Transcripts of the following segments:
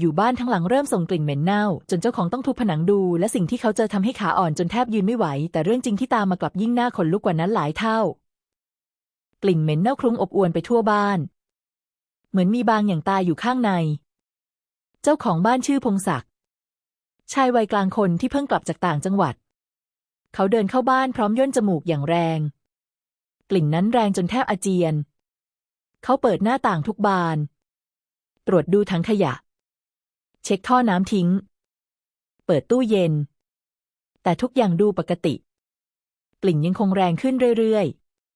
อยู่ๆบ้านทั้งหลังเริ่มส่งกลิ่นเหม็นเน่า จนเจ้าของต้องทุบผนังดู และสิ่งที่เขาเจอทำให้ขาอ่อนจนแทบยืนไม่ไหว แต่เรื่องจริงที่ตามมากลับยิ่งหน่าขนลุกกว่านั้นหลายเท่า กลิ่นเหม็นเน่าคลุ้งอบอวนไปทั่วบ้าน เหมือนมีบางอย่างตายอยู่ข้างใน เจ้าของบ้านชื่อพงศักดิ์ชายวัยกลางคนที่เพิ่งกลับจากต่างจังหวัด เขาเดินเข้าบ้านพร้อมย่นจมูกอย่างแรง กลิ่นนั้นแรงจนแทบอาเจียน เขาเปิดหน้าต่างทุกบาน ตรวจดูถังขยะ เช็คท่อน้ำทิ้ง เปิดตู้เย็น แต่ทุกอย่างดูปกติ กลิ่นยังคงแรงขึ้นเรื่อย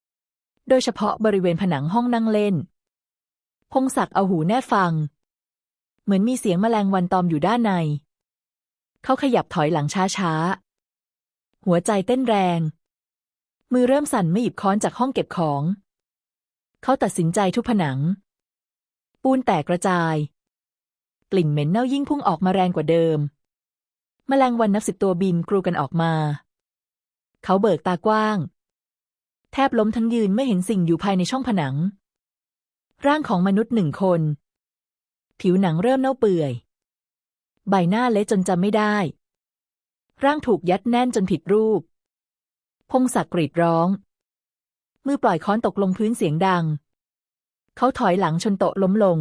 ๆ โดยเฉพาะบริเวณผนังห้องนั่งเล่น พงศักดิ์เอาหูแน่ฟัง เหมือนมีเสียงแมลงวันตอมอยู่ด้านใน เขาขยับถอยหลังช้าๆ หัวใจเต้นแรง มือเริ่มสั่นไม่หยิบค้อนจากห้องเก็บของ เขาตัดสินใจทุบผนัง ปูนแตกกระจาย กลิ่นเหม็นเน่ายิ่งพุ่งออกมาแรงกว่าเดิม แมลงวันนับสิบตัวบินกรูกันออกมา เขาเบิกตากว้าง แทบล้มทั้งยืนไม่เห็นสิ่งอยู่ภายในช่องผนัง ร่างของมนุษย์หนึ่งคน ผิวหนังเริ่มเน่าเปื่อย ใบหน้าเละจนจำไม่ได้ ร่างถูกยัดแน่นจนผิดรูป พงศักดิ์กรีดร้อง มือปล่อยค้อนตกลงพื้นเสียงดัง เขาถอยหลังชนโต๊ะล้มลง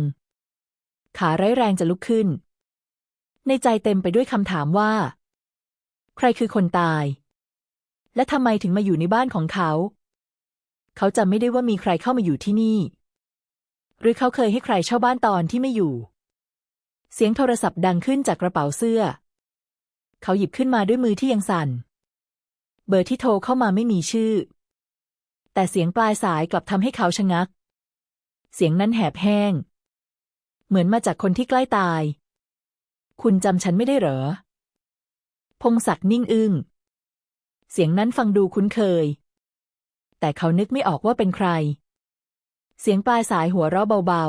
ขาไร้แรงจะลุกขึ้น ในใจเต็มไปด้วยคำถามว่า ใครคือคนตาย และทำไมถึงมาอยู่ในบ้านของเขา เขาจำไม่ได้ว่ามีใครเข้ามาอยู่ที่นี่ หรือเขาเคยให้ใครเช่าบ้านตอนที่ไม่อยู่ เสียงโทรศัพท์ดังขึ้นจากกระเป๋าเสื้อ เขาหยิบขึ้นมาด้วยมือที่ยังสั่น เบอร์ที่โทรเข้ามาไม่มีชื่อ แต่เสียงปลายสายกลับทำให้เขาชะงัก เสียงนั้นแหบแห้ง เหมือนมาจากคนที่ใกล้ตาย คุณจำฉันไม่ได้เหรอ พงศักดิ์นิ่งอึง้ง เสียงนั้นฟังดูคุ้นเคย แต่เขานึกไม่ออกว่าเป็นใคร เสียงปลายสายหัวเราะเบา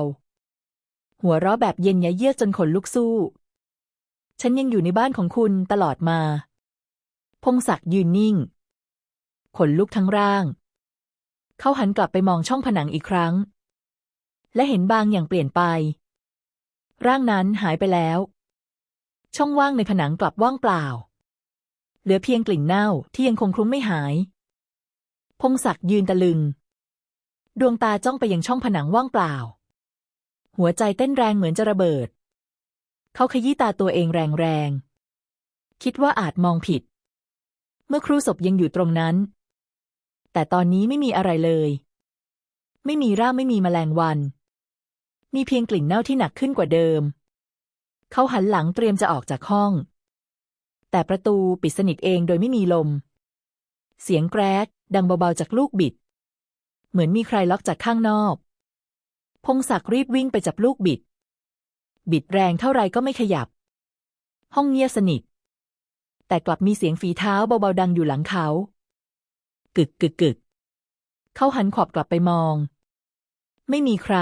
ๆ หัวเราะแบบเย็นยะเยือกจนขนลุกสู้ ฉันยังอยู่ในบ้านของคุณตลอดมา พงศักดิ์ยืนนิ่ง ขนลุกทั้งร่าง เขาหันกลับไปมองช่องผนังอีกครั้งและเห็นบางอย่างเปลี่ยนไป ร่างนั้นหายไปแล้ว ช่องว่างในผนังกลับว่างเปล่า เหลือเพียงกลิ่นเน่าที่ยังคงคลุ้งไม่หาย พงศักดิ์ยืนตะลึง ดวงตาจ้องไปยังช่องผนังว่างเปล่า หัวใจเต้นแรงเหมือนจะระเบิด เขาขยี้ตาตัวเองแรงๆ คิดว่าอาจมองผิด เมื่อครูศพยังอยู่ตรงนั้น แต่ตอนนี้ไม่มีอะไรเลย ไม่มีร่างไม่มีแมลงวัน มีเพียงกลิ่นเน่าที่หนักขึ้นกว่าเดิม เขาหันหลังเตรียมจะออกจากห้อง แต่ประตูปิดสนิทเองโดยไม่มีลม เสียงแกรกดังเบาๆจากลูกบิด เหมือนมีใครล็อกจากข้างนอก พงศักดิ์รีบวิ่งไปจับลูกบิด บิดแรงเท่าไรก็ไม่ขยับ ห้องเงียบสนิท แต่กลับมีเสียงฝีเท้าเบาๆดังอยู่หลังเขา กึกกึกกึกเขาหันขอบกลับไปมอง ไม่มีใคร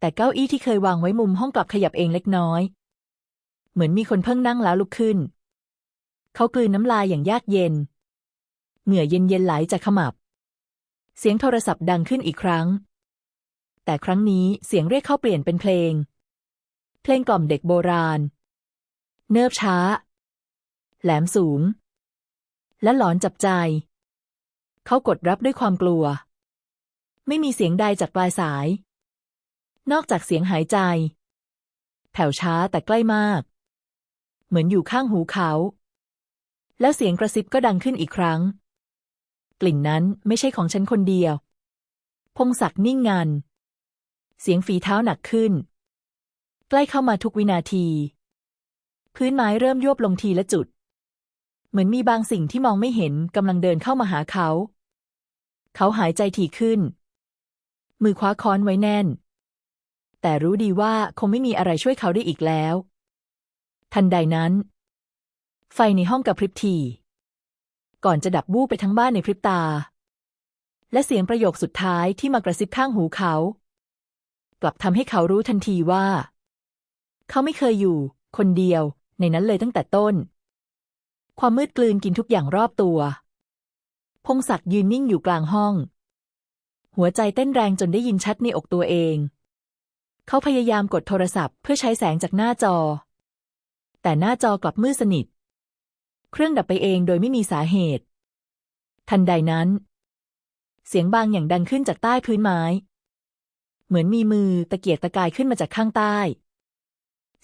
แต่เก้าอี้ที่เคยวางไว้มุมห้องกลับขยับเองเล็กน้อย เหมือนมีคนเพิ่งนั่งแล้วลุกขึ้น เขากลืนน้ำลายอย่างยากเย็น เหงื่อเย็นๆไหลจากขมับ เสียงโทรศัพท์ดังขึ้นอีกครั้ง แต่ครั้งนี้เสียงเรียกเข้าเปลี่ยนเป็นเพลง เพลงกล่อมเด็กโบราณ เนิบช้า แหลมสูง และหลอนจับใจ เขากดรับด้วยความกลัว ไม่มีเสียงใดจากปลายสาย นอกจากเสียงหายใจ แผ่วช้าแต่ใกล้มาก เหมือนอยู่ข้างหูเขา แล้วเสียงกระซิบก็ดังขึ้นอีกครั้ง กลิ่นนั้นไม่ใช่ของฉันคนเดียว พงศักดิ์นิ่งงัน เสียงฝีเท้าหนักขึ้น ใกล้เข้ามาทุกวินาที พื้นไม้เริ่มยวบลงทีละจุด เหมือนมีบางสิ่งที่มองไม่เห็นกำลังเดินเข้ามาหาเขา เขาหายใจถี่ขึ้น มือคว้าค้อนไว้แน่น แต่รู้ดีว่าคงไม่มีอะไรช่วยเขาได้อีกแล้ว ทันใดนั้น ไฟในห้องกระพริบที ก่อนจะดับบู้ไปทั้งบ้านในพริบตา และเสียงประโยคสุดท้ายที่มากระซิบข้างหูเขา กลับทำให้เขารู้ทันทีว่า เขาไม่เคยอยู่ คนเดียว ในนั้นเลยตั้งแต่ต้น ความมืดกลืนกินทุกอย่างรอบตัว พงศักดิ์ยืนนิ่งอยู่กลางห้อง หัวใจเต้นแรงจนได้ยินชัดในอกตัวเอง เขาพยายามกดโทรศัพท์เพื่อใช้แสงจากหน้าจอ แต่หน้าจอกลับมืดสนิท เครื่องดับไปเองโดยไม่มีสาเหตุ ทันใดนั้น เสียงบางอย่างดังขึ้นจากใต้พื้นไม้ เหมือนมีมือตะเกียกตะกายขึ้นมาจากข้างใต้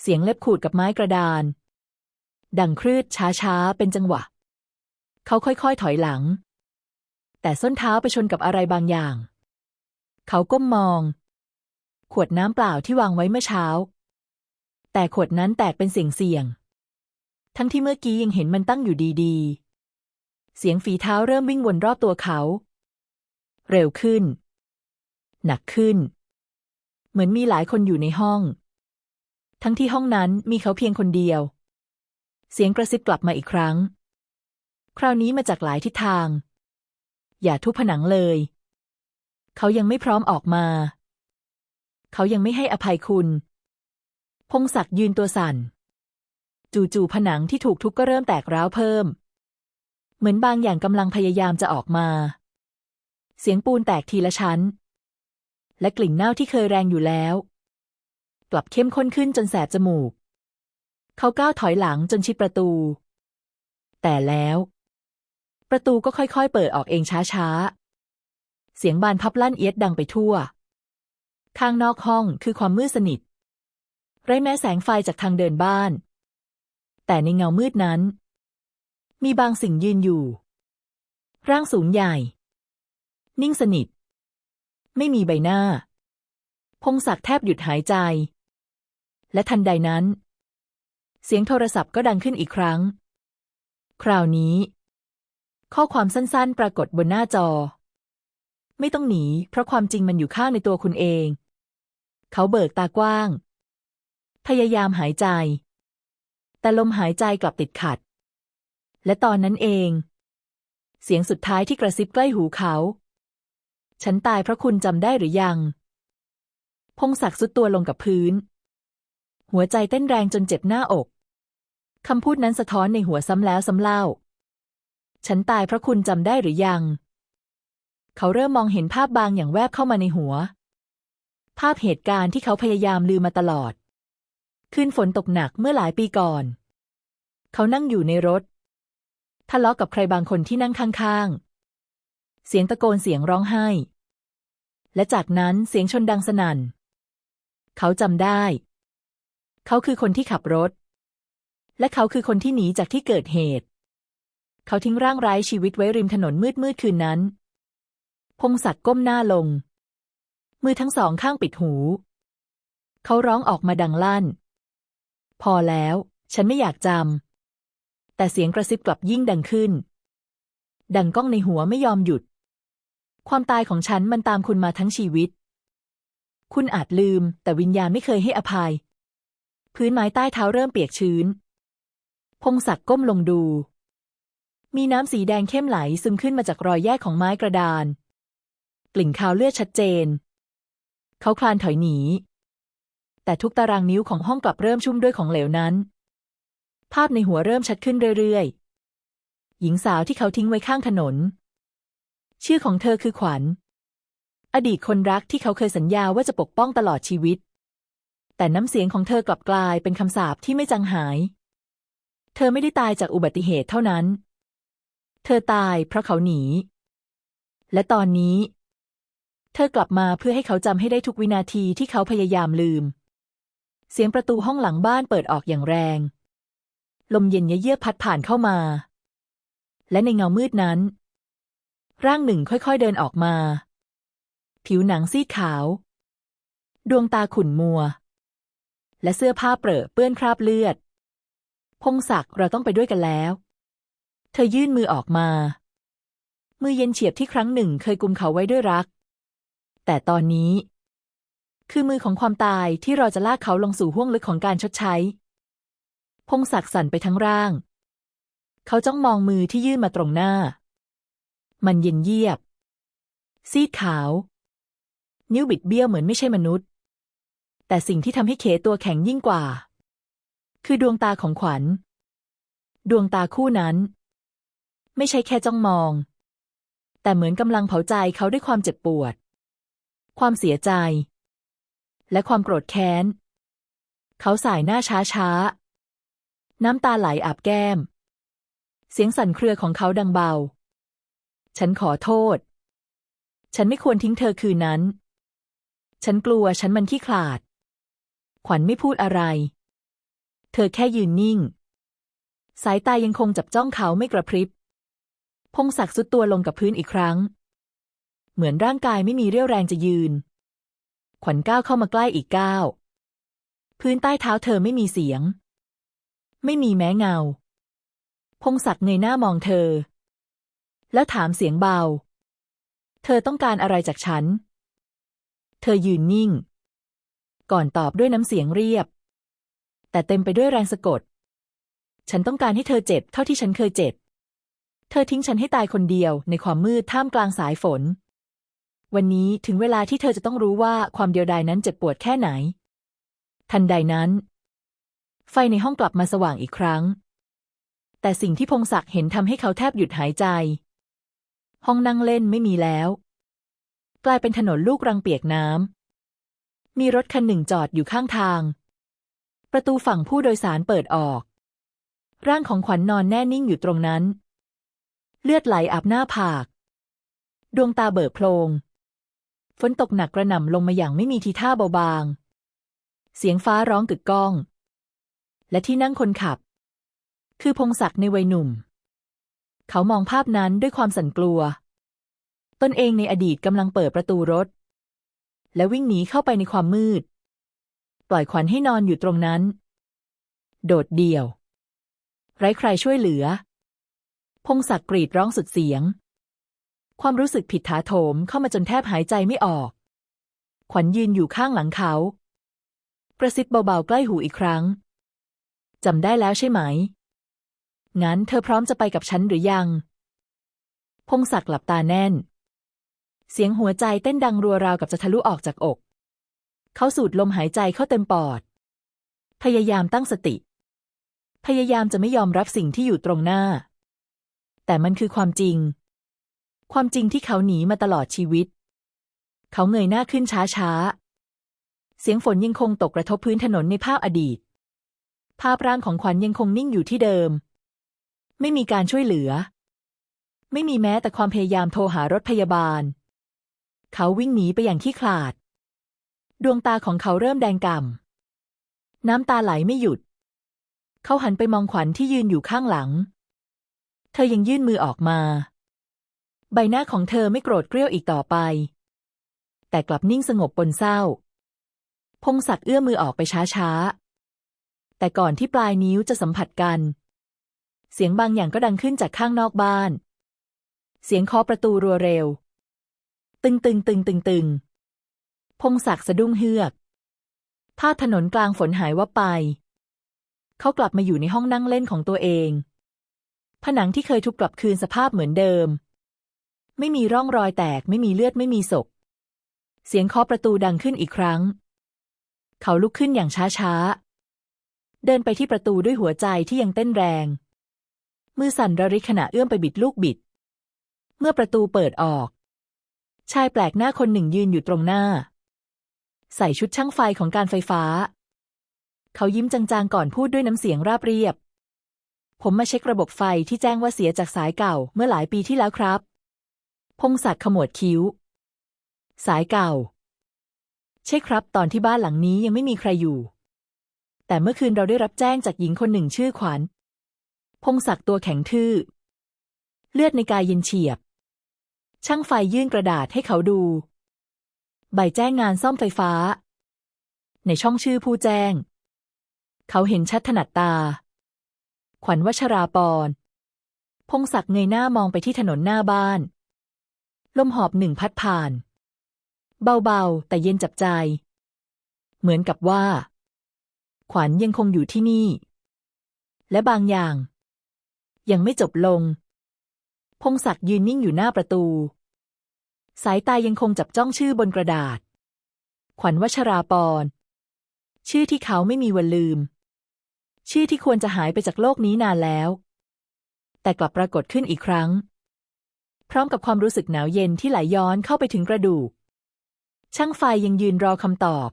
เสียงเล็บขูดกับไม้กระดาน ดังครืดช้าๆ เป็นจังหวะ เขาค่อยๆ ถอยหลัง แต่ส้นเท้าไปชนกับอะไรบางอย่าง เขาก้มมอง ขวดน้ำเปล่าที่วางไว้เมื่อเช้า แต่ขวดนั้นแตกเป็นเสียงเสียง ทั้งที่เมื่อกี้ยังเห็นมันตั้งอยู่ดีๆ เสียงฝีเท้าเริ่มวิ่งวนรอบตัวเขา เร็วขึ้น หนักขึ้น เหมือนมีหลายคนอยู่ในห้อง ทั้งที่ห้องนั้นมีเขาเพียงคนเดียว เสียงกระซิบกลับมาอีกครั้ง คราวนี้มาจากหลายทิศทาง อย่าทุบผนังเลย เขายังไม่พร้อมออกมา เขายังไม่ให้อภัยคุณ พงศักดิ์ยืนตัวสั่น จู่ๆผนังที่ถูกทุบก็เริ่มแตกร้าวเพิ่ม เหมือนบางอย่างกำลังพยายามจะออกมา เสียงปูนแตกทีละชั้น และกลิ่นเน่าที่เคยแรงอยู่แล้ว กลับเข้มข้นขึ้นจนแสบจมูก เขาก้าวถอยหลังจนชิดประตู แต่แล้ว ประตูก็ค่อยๆ เปิดออกเองช้าๆเสียงบานพับลั่นเอียดดังไปทั่ว ข้างนอกห้องคือความมืดสนิท ไร้แม้แสงไฟจากทางเดินบ้าน แต่ในเงามืดนั้น มีบางสิ่งยืนอยู่ ร่างสูงใหญ่ นิ่งสนิท ไม่มีใบหน้า พงศักดิ์แทบหยุดหายใจ และทันใดนั้น เสียงโทรศัพท์ก็ดังขึ้นอีกครั้ง คราวนี้ ข้อความสั้นๆ ปรากฏบนหน้าจอไม่ต้องหนี เพราะความจริงมันอยู่ข้างในตัวคุณเอง เขาเบิกตากว้าง พยายามหายใจ แต่ลมหายใจกลับติดขัด และตอนนั้นเอง เสียงสุดท้ายที่กระซิบใกล้หูเขา ฉันตายเพราะคุณจำได้หรือยัง พงศักดิ์สุดตัวลงกับพื้น หัวใจเต้นแรงจนเจ็บหน้าอกคำพูดนั้นสะท้อนในหัวซ้ำแล้วซ้ำเล่า ฉันตายเพราะคุณจำได้หรือยัง เขาเริ่มมองเห็นภาพบางอย่างแวบเข้ามาในหัว ภาพเหตุการณ์ที่เขาพยายามลืมมาตลอด คืนฝนตกหนักเมื่อหลายปีก่อน เขานั่งอยู่ในรถ ทะเลาะกับใครบางคนที่นั่งข้างๆ เสียงตะโกนเสียงร้องไห้ และจากนั้นเสียงชนดังสนั่น เขาจำได้ เขาคือคนที่ขับรถ และเขาคือคนที่หนีจากที่เกิดเหตุ เขาทิ้งร่างไร้ชีวิตไว้ริมถนนมืดมืดคืนนั้น พงศักดิ์ก้มหน้าลง มือทั้งสองข้างปิดหู เขาร้องออกมาดังลั่น พอแล้ว ฉันไม่อยากจำ แต่เสียงกระซิบกลับยิ่งดังขึ้น ดังก้องในหัวไม่ยอมหยุด ความตายของฉันมันตามคุณมาทั้งชีวิต คุณอาจลืม แต่วิญญาณไม่เคยให้อภัย พื้นไม้ใต้เท้าเริ่มเปียกชื้น พงศักดิ์ก้มลงดู มีน้ำสีแดงเข้มไหลซึมขึ้นมาจากรอยแยกของไม้กระดาน กลิ่นคาวเลือดชัดเจน เขาคลานถอยหนี แต่ทุกตารางนิ้วของห้องกลับเริ่มชุ่มด้วยของเหลวนั้น ภาพในหัวเริ่มชัดขึ้นเรื่อยๆ หญิงสาวที่เขาทิ้งไว้ข้างถนน ชื่อของเธอคือขวัญ อดีตคนรักที่เขาเคยสัญญาว่าจะปกป้องตลอดชีวิต แต่น้ำเสียงของเธอกลับกลายเป็นคำสาปที่ไม่จางหาย เธอไม่ได้ตายจากอุบัติเหตุเท่านั้น เธอตายเพราะเขาหนี และตอนนี้ เธอกลับมาเพื่อให้เขาจำให้ได้ทุกวินาทีที่เขาพยายามลืม เสียงประตูห้องหลังบ้านเปิดออกอย่างแรง ลมเย็นเยือกพัดผ่านเข้ามา และในเงามืดนั้น ร่างหนึ่งค่อยๆเดินออกมา ผิวหนังซีดขาว ดวงตาขุ่นมัว และเสื้อผ้าเปรอะเปื้อนคราบเลือด พงศักดิ์เราต้องไปด้วยกันแล้ว เธอยื่นมือออกมา มือเย็นเฉียบที่ครั้งหนึ่งเคยกุมเขาไว้ด้วยรัก แต่ตอนนี้ คือมือของความตายที่เราจะลากเขาลงสู่ห้วงลึกของการชดใช้ พงศักดิ์สั่นไปทั้งร่าง เขาจ้องมองมือที่ยื่นมาตรงหน้า มันเย็นเยียบ ซีดขาว นิ้วบิดเบี้ยวเหมือนไม่ใช่มนุษย์ แต่สิ่งที่ทำให้เขตัวแข็งยิ่งกว่า คือดวงตาของขวัญ ดวงตาคู่นั้น ไม่ใช่แค่จ้องมองแต่เหมือนกำลังเผาใจเขาด้วยความเจ็บปวด ความเสียใจ และความโกรธแค้น เขาสายหน้าช้าช้า น้ำตาไหลอาบแก้ม เสียงสั่นเครือของเขาดังเบา ฉันขอโทษ ฉันไม่ควรทิ้งเธอคืนนั้น ฉันกลัวฉันมันขี้ขลาด ขวัญไม่พูดอะไร เธอแค่ยืนนิ่ง สายตายังคงจับจ้องเขาไม่กระพริบ พงศักดิ์สุดตัวลงกับพื้นอีกครั้ง เหมือนร่างกายไม่มีเรี่ยวแรงจะยืน ขวัญก้าวเข้ามาใกล้อีกก้าว พื้นใต้เท้าเธอไม่มีเสียง ไม่มีแม้เงา พงศักดิ์เงยหน้ามองเธอ แล้วถามเสียงเบา เธอต้องการอะไรจากฉัน เธอยืนนิ่ง ก่อนตอบด้วยน้ำเสียงเรียบ แต่เต็มไปด้วยแรงสะกด ฉันต้องการให้เธอเจ็บเท่าที่ฉันเคยเจ็บ เธอทิ้งฉันให้ตายคนเดียวในความมืดท่ามกลางสายฝน วันนี้ถึงเวลาที่เธอจะต้องรู้ว่าความเดียวดายนั้นเจ็บปวดแค่ไหน ทันใดนั้น ไฟในห้องกลับมาสว่างอีกครั้ง แต่สิ่งที่พงศักดิ์เห็นทำให้เขาแทบหยุดหายใจ ห้องนั่งเล่นไม่มีแล้ว กลายเป็นถนนลูกรังเปียกน้ำมีรถคันหนึ่งจอดอยู่ข้างทาง ประตูฝั่งผู้โดยสารเปิดออก ร่างของขวัญนนอนแน่นิ่งอยู่ตรงนั้น เลือดไหลอาบหน้าผาก ดวงตาเบิกโพลง ฝนตกหนักกระหน่ำลงมาอย่างไม่มีทีท่าเบาบาง เสียงฟ้าร้องกึกก้อง และที่นั่งคนขับ คือพงศักดิ์ในวัยหนุ่ม เขามองภาพนั้นด้วยความสั่นกลัว ตนเองในอดีตกำลังเปิดประตูรถ และวิ่งหนีเข้าไปในความมืด ปล่อยขวัญให้นอนอยู่ตรงนั้น โดดเดี่ยว ไร้ใครช่วยเหลือ พงศักดิ์กรีดร้องสุดเสียง ความรู้สึกผิดถาโถมเข้ามาจนแทบหายใจไม่ออก ขวัญยืนอยู่ข้างหลังเขา กระซิบเบาๆใกล้หูอีกครั้งจำได้แล้วใช่ไหม งั้นเธอพร้อมจะไปกับฉันหรือยัง พงศักดิ์หลับตาแน่น เสียงหัวใจเต้นดังรัวราวกับจะทะลุออกจากอก เขาสูดลมหายใจเข้าเต็มปอด พยายามตั้งสติ พยายามจะไม่ยอมรับสิ่งที่อยู่ตรงหน้า แต่มันคือความจริง ความจริงที่เขาหนีมาตลอดชีวิต เขาเงยหน้าขึ้นช้าๆ เสียงฝนยังคงตกกระทบพื้นถนนในภาพอดีต ภาพร่างของขวัญยังคงนิ่งอยู่ที่เดิม ไม่มีการช่วยเหลือ ไม่มีแม้แต่ความพยายามโทรหารถพยาบาล เขาวิ่งหนีไปอย่างขี้ขลาด ดวงตาของเขาเริ่มแดงก่ำน้ำตาไหลไม่หยุด เขาหันไปมองขวัญที่ยืนอยู่ข้างหลัง เธอยังยื่นมือออกมา ใบหน้าของเธอไม่โกรธเกรี้ยวอีกต่อไป แต่กลับนิ่งสงบปนเศร้า พงศักดิ์เอื้อมมือออกไปช้าๆ แต่ก่อนที่ปลายนิ้วจะสัมผัสกัน เสียงบางอย่างก็ดังขึ้นจากข้างนอกบ้าน เสียงเคาะประตูรัวเร็ว ตึงตึงตึงตึงตึงพงศักดิ์สะดุ้งเฮือกภาพถนนกลางฝนหายวับไป เขากลับมาอยู่ในห้องนั่งเล่นของตัวเอง ผนังที่เคยทุบกลับคืนสภาพเหมือนเดิม ไม่มีร่องรอยแตก ไม่มีเลือดไม่มีศพ เสียงเคาะประตูดังขึ้นอีกครั้ง เขาลุกขึ้นอย่างช้าๆ เดินไปที่ประตูด้วยหัวใจที่ยังเต้นแรง มือสั่นระริกขณะเอื้อมไปบิดลูกบิด เมื่อประตูเปิดออก ชายแปลกหน้าคนหนึ่งยืนอยู่ตรงหน้า ใส่ชุดช่างไฟของการไฟฟ้า เขายิ้มจางๆก่อนพูดด้วยน้ำเสียงราบเรียบ ผมมาเช็คระบบไฟที่แจ้งว่าเสียจากสายเก่าเมื่อหลายปีที่แล้วครับ พงศักดิ์ขมวดคิ้ว สายเก่า ใช่ครับ ตอนที่บ้านหลังนี้ยังไม่มีใครอยู่ แต่เมื่อคืนเราได้รับแจ้งจากหญิงคนหนึ่งชื่อขวัญ พงศักดิ์ตัวแข็งทื่อ เลือดในกายเย็นเฉียบ ช่างไฟยื่นกระดาษให้เขาดู ใบแจ้งงานซ่อมไฟฟ้า ในช่องชื่อผู้แจ้ง เขาเห็นชัดถนัดตา ขวัญวชราปรพงศักดิ์เงยหน้ามองไปที่ถนนหน้าบ้าน ลมหอบหนึ่งพัดผ่าน เบาๆ แต่เย็นจับใจ เหมือนกับว่า ขวัญยังคงอยู่ที่นี่ และบางอย่าง ยังไม่จบลง พงศักดิ์ยืนนิ่งอยู่หน้าประตู สายตายังคงจับจ้องชื่อบนกระดาษ ขวัญวัชราปรชื่อที่เขาไม่มีวันลืม ชื่อที่ควรจะหายไปจากโลกนี้นานแล้ว แต่กลับปรากฏขึ้นอีกครั้ง พร้อมกับความรู้สึกหนาวเย็นที่ไหลย้อนเข้าไปถึงกระดูก ช่างไฟยังยืนรอคำตอบ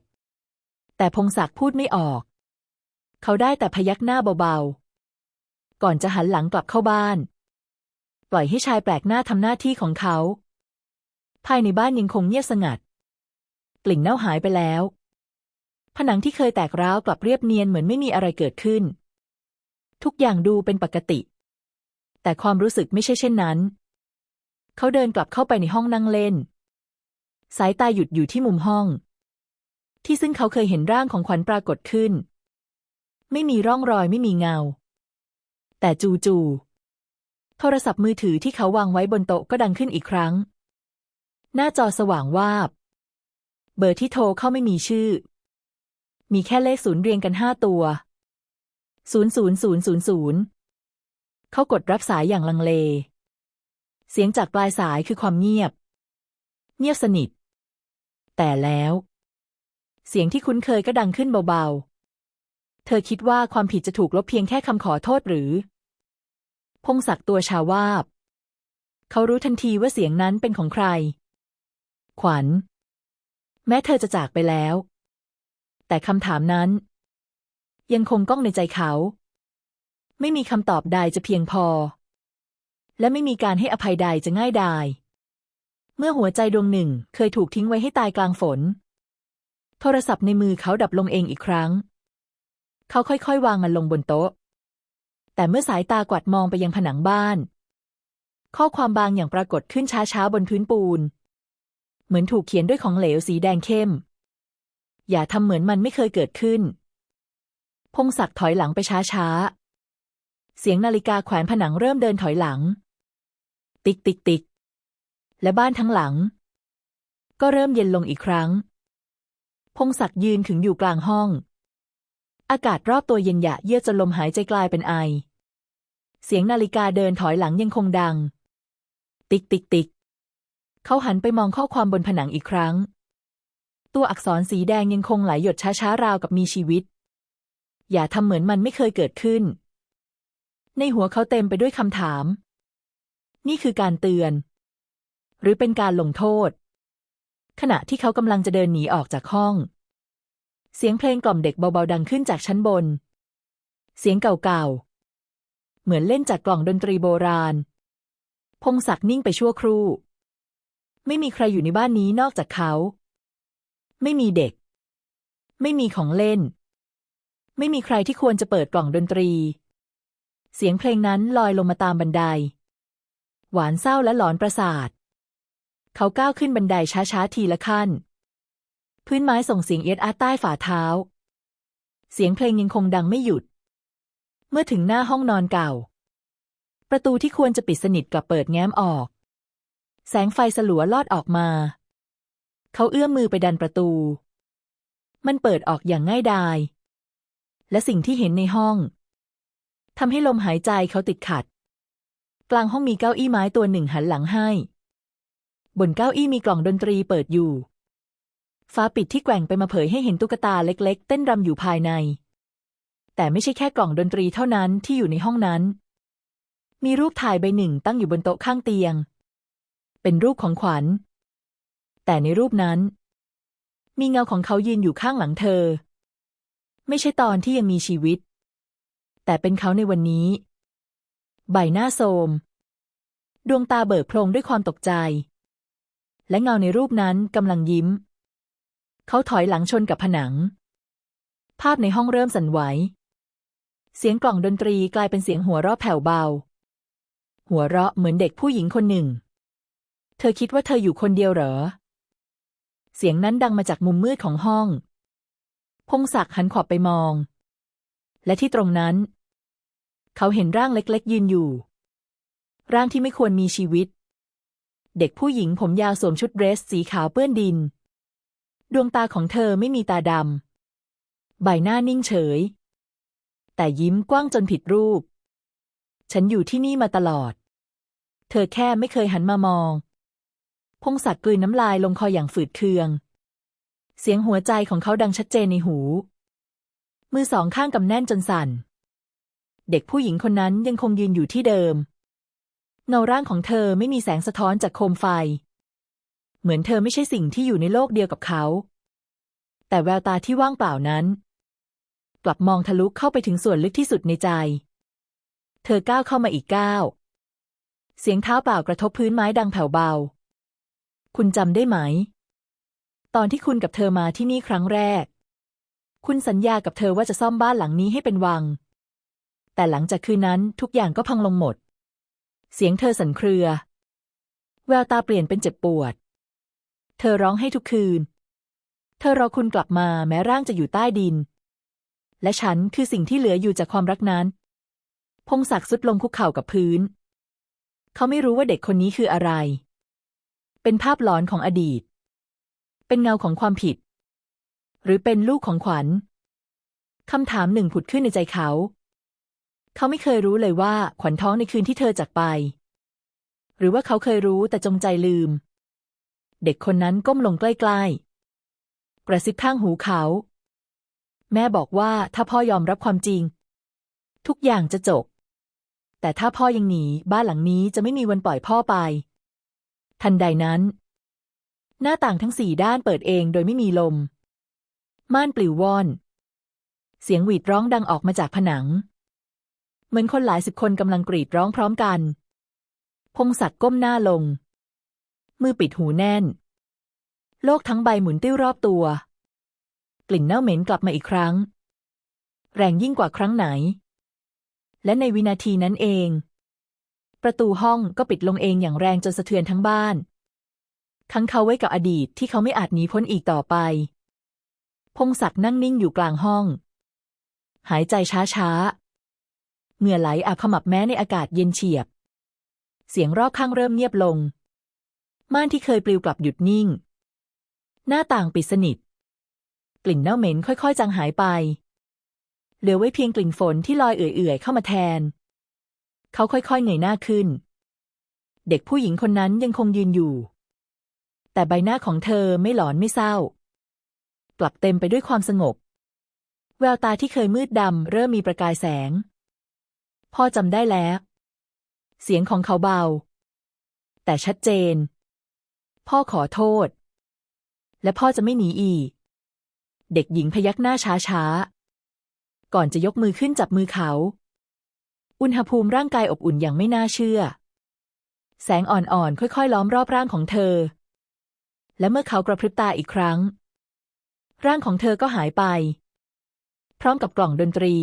แต่พงศักดิ์พูดไม่ออก เขาได้แต่พยักหน้าเบาๆ ก่อนจะหันหลังกลับเข้าบ้าน ปล่อยให้ชายแปลกหน้าทำหน้าที่ของเขา ภายในบ้านยังคงเงียบสงัด กลิ่นเน่าหายไปแล้ว ผนังที่เคยแตกร้าวกลับเรียบเนียนเหมือนไม่มีอะไรเกิดขึ้น ทุกอย่างดูเป็นปกติ แต่ความรู้สึกไม่ใช่เช่นนั้น เขาเดินกลับเข้าไปในห้องนั่งเล่น สายตาหยุดอยู่ที่มุมห้อง ที่ซึ่งเขาเคยเห็นร่างของขวัญปรากฏขึ้น ไม่มีร่องรอยไม่มีเงา แต่จู่ๆโทรศัพท์มือถือที่เขาวางไว้บนโต๊ะก็ดังขึ้นอีกครั้ง หน้าจอสว่างวาบ เบอร์ที่โทรเข้าไม่มีชื่อ มีแค่เลขศูนย์เรียงกันห้าตัวศูนย์ศูนย์ศูนย์ศูนย์ศูนย์เขากดรับสายอย่างลังเล เสียงจากปลายสายคือความเงียบ เงียบสนิท แต่แล้ว เสียงที่คุ้นเคยก็ดังขึ้นเบาๆ เธอคิดว่าความผิดจะถูกลบเพียงแค่คำขอโทษหรือ พงศักดิ์ตัวชาวาบ เขารู้ทันทีว่าเสียงนั้นเป็นของใคร ขวัญ แม้เธอจะจากไปแล้ว แต่คำถามนั้น ยังคงก้องในใจเขา ไม่มีคำตอบใดจะเพียงพอ และไม่มีการให้อภัยใดจะง่ายดาย เมื่อหัวใจดวงหนึ่งเคยถูกทิ้งไว้ให้ตายกลางฝน โทรศัพท์ในมือเขาดับลงเองอีกครั้ง เขาค่อยๆ วางมันลงบนโต๊ะ แต่เมื่อสายตากวาดมองไปยังผนังบ้าน ข้อความบางอย่างปรากฏขึ้นช้าๆบนพื้นปูน เหมือนถูกเขียนด้วยของเหลวสีแดงเข้ม อย่าทำเหมือนมันไม่เคยเกิดขึ้น พงศักดิ์ถอยหลังไปช้าๆเสียงนาฬิกาแขวนผนังเริ่มเดินถอยหลัง ติ๊กติ๊กติ๊กและบ้านทั้งหลัง ก็เริ่มเย็นลงอีกครั้ง พงศักดิ์ยืนขึงอยู่กลางห้อง อากาศรอบตัวเย็นหยะเยือกจนลมหายใจกลายเป็นไอ เสียงนาฬิกาเดินถอยหลังยังคงดัง ติ๊กติ๊กติ๊กเขาหันไปมองข้อความบนผนังอีกครั้ง ตัวอักษรสีแดงยังคงไหลหยดช้าๆราวกับมีชีวิต อย่าทำเหมือนมันไม่เคยเกิดขึ้น ในหัวเขาเต็มไปด้วยคำถาม นี่คือการเตือน หรือเป็นการลงโทษ ขณะที่เขากำลังจะเดินหนีออกจากห้อง เสียงเพลงกล่อมเด็กเบาๆดังขึ้นจากชั้นบน เสียงเก่าๆ เหมือนเล่นจากกล่องดนตรีโบราณ พงศักดิ์นิ่งไปชั่วครู่ ไม่มีใครอยู่ในบ้านนี้นอกจากเขา ไม่มีเด็ก ไม่มีของเล่น ไม่มีใครที่ควรจะเปิดกล่องดนตรี เสียงเพลงนั้นลอยลงมาตามบันได หวานเศร้าและหลอนประสาท เขาก้าวขึ้นบันไดช้าๆ ทีละขั้น พื้นไม้ส่งเสียงเอียดอาใต้ฝ่าเท้า เสียงเพลงยังคงดังไม่หยุด เมื่อถึงหน้าห้องนอนเก่า ประตูที่ควรจะปิดสนิทกลับเปิดแง้มออก แสงไฟสลัวลอดออกมา เขาเอื้อมมือไปดันประตู มันเปิดออกอย่างง่ายดาย และสิ่งที่เห็นในห้องทำให้ลมหายใจเขาติดขัด กลางห้องมีเก้าอี้ไม้ตัวหนึ่งหันหลังให้ บนเก้าอี้มีกล่องดนตรีเปิดอยู่ ฟ้าปิดที่แกว่งไปมาเผยให้เห็นตุ๊กตาเล็ก ๆ เต้นรำอยู่ภายใน แต่ไม่ใช่แค่กล่องดนตรีเท่านั้นที่อยู่ในห้องนั้น มีรูปถ่ายใบหนึ่งตั้งอยู่บนโต๊ะข้างเตียง เป็นรูปของขวัญ แต่ในรูปนั้น มีเงาของเขายืนอยู่ข้างหลังเธอ ไม่ใช่ตอนที่ยังมีชีวิต แต่เป็นเขาในวันนี้ ใบหน้าโทรมดวงตาเบิกโพรงด้วยความตกใจ และเงาในรูปนั้นกำลังยิ้ม เขาถอยหลังชนกับผนัง ภาพในห้องเริ่มสั่นไหว เสียงกล่องดนตรีกลายเป็นเสียงหัวเราะแผ่วเบา หัวเราะเหมือนเด็กผู้หญิงคนหนึ่ง เธอคิดว่าเธออยู่คนเดียวเหรอ เสียงนั้นดังมาจากมุมมืดของห้อง พงศักดิ์หันขอบไปมอง และที่ตรงนั้น เขาเห็นร่างเล็กๆ ยืนอยู่ ร่างที่ไม่ควรมีชีวิต เด็กผู้หญิงผมยาวสวมชุดเดรสสีขาวเปื้อนดิน ดวงตาของเธอไม่มีตาดำ ใบหน้านิ่งเฉย แต่ยิ้มกว้างจนผิดรูป ฉันอยู่ที่นี่มาตลอด เธอแค่ไม่เคยหันมามอง พงศักดิ์กลืนน้ำลายลงคออย่างฝืดเคือง เสียงหัวใจของเขาดังชัดเจนในหู มือสองข้างกำแน่นจนสั่น เด็กผู้หญิงคนนั้นยังคงยืนอยู่ที่เดิม เงาร่างของเธอไม่มีแสงสะท้อนจากโคมไฟ เหมือนเธอไม่ใช่สิ่งที่อยู่ในโลกเดียวกับเขา แต่แววตาที่ว่างเปล่านั้น กลับมองทะลุเข้าไปถึงส่วนลึกที่สุดในใจ เธอก้าวเข้ามาอีกก้าว เสียงเท้าเปล่ากระทบพื้นไม้ดังแผ่วเบา คุณจำได้ไหม ตอนที่คุณกับเธอมาที่นี่ครั้งแรก คุณสัญญากับเธอว่าจะซ่อมบ้านหลังนี้ให้เป็นวัง แต่หลังจากคืนนั้นทุกอย่างก็พังลงหมด เสียงเธอสั่นเครือ แววตาเปลี่ยนเป็นเจ็บปวด เธอร้องให้ทุกคืน เธอรอคุณกลับมาแม้ร่างจะอยู่ใต้ดิน และฉันคือสิ่งที่เหลืออยู่จากความรักนั้น พงศักดิ์สุดลงคุกเข่ากับพื้น เขาไม่รู้ว่าเด็กคนนี้คืออะไร เป็นภาพหลอนของอดีต เป็นเงาของความผิด หรือเป็นลูกของขวัญคำถามหนึ่งผุดขึ้นในใจเขา เขาไม่เคยรู้เลยว่าขวัญท้องในคืนที่เธอจากไป หรือว่าเขาเคยรู้แต่จงใจลืม เด็กคนนั้นก้มลงใกล้ๆ กระซิบข้างหูเขา แม่บอกว่าถ้าพ่อยอมรับความจริง ทุกอย่างจะจบ แต่ถ้าพ่อยังหนีบ้านหลังนี้จะไม่มีวันปล่อยพ่อไป ทันใดนั้น หน้าต่างทั้งสี่ด้านเปิดเองโดยไม่มีลม ม่านปลิวว่อน เสียงหวีดร้องดังออกมาจากผนัง เหมือนคนหลายสิบคนกำลังกรีดร้องพร้อมกัน พงศักดิ์ก้มหน้าลง มือปิดหูแน่น โลกทั้งใบหมุนติ้วรอบตัว กลิ่นเน่าเหม็นกลับมาอีกครั้ง แรงยิ่งกว่าครั้งไหน และในวินาทีนั้นเอง ประตูห้องก็ปิดลงเองอย่างแรงจนสะเทือนทั้งบ้านขังเขาไว้กับอดีตที่เขาไม่อาจหนีพ้นอีกต่อไป พงศักดิ์นั่งนิ่งอยู่กลางห้อง หายใจช้าๆ เหงื่อไหลอาบขมับแม้ในอากาศเย็นเฉียบ เสียงรอบข้างเริ่มเงียบลง ม่านที่เคยปลิวกลับหยุดนิ่ง หน้าต่างปิดสนิท กลิ่นเน่าเหม็นค่อยๆ จางหายไป เหลือไว้เพียงกลิ่นฝนที่ลอยเอื่อยๆ เข้ามาแทน เขาค่อยๆเงยหน้าขึ้น เด็กผู้หญิงคนนั้นยังคงยืนอยู่ แต่ใบหน้าของเธอไม่หลอนไม่เศร้า กลับเต็มไปด้วยความสงบ แววตาที่เคยมืดดำเริ่มมีประกายแสง พ่อจำได้แล้ว เสียงของเขาเบา แต่ชัดเจน พ่อขอโทษ และพ่อจะไม่หนีอีก เด็กหญิงพยักหน้าช้าๆ ก่อนจะยกมือขึ้นจับมือเขา อุณหภูมิร่างกายอบอุ่นอย่างไม่น่าเชื่อ แสงอ่อนๆ ค่อยๆ ล้อมรอบร่างของเธอ และเมื่อเขากระพริบตาอีกครั้ง ร่างของเธอก็หายไป พร้อมกับกล่องดนตรี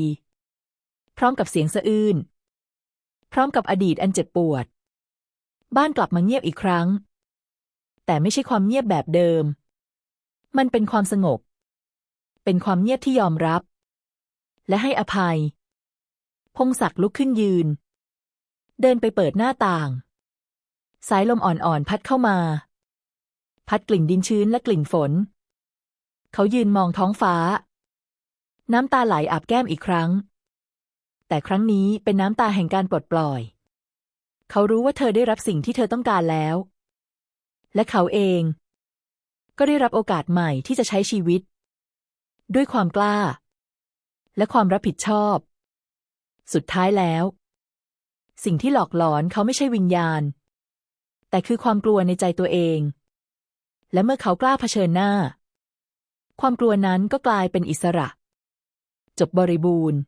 พร้อมกับเสียงสะอื้น พร้อมกับอดีตอันเจ็บปวด บ้านกลับมาเงียบอีกครั้ง แต่ไม่ใช่ความเงียบแบบเดิม มันเป็นความสงบ เป็นความเงียบที่ยอมรับ และให้อภัย พงศักดิ์ลุกขึ้นยืน เดินไปเปิดหน้าต่าง สายลมอ่อนๆพัดเข้ามา พัดกลิ่นดินชื้นและกลิ่นฝน เขายืนมองท้องฟ้า น้ำตาไหลอาบแก้มอีกครั้ง แต่ครั้งนี้เป็นน้ำตาแห่งการปลดปล่อย เขารู้ว่าเธอได้รับสิ่งที่เธอต้องการแล้ว และเขาเอง ก็ได้รับโอกาสใหม่ที่จะใช้ชีวิต ด้วยความกล้า และความรับผิดชอบ สุดท้ายแล้ว สิ่งที่หลอกหลอนเขาไม่ใช่วิญญาณ แต่คือความกลัวในใจตัวเอง และเมื่อเขากล้าเผชิญหน้า ความกลัวนั้นก็กลายเป็นอิสระ จบบริบูรณ์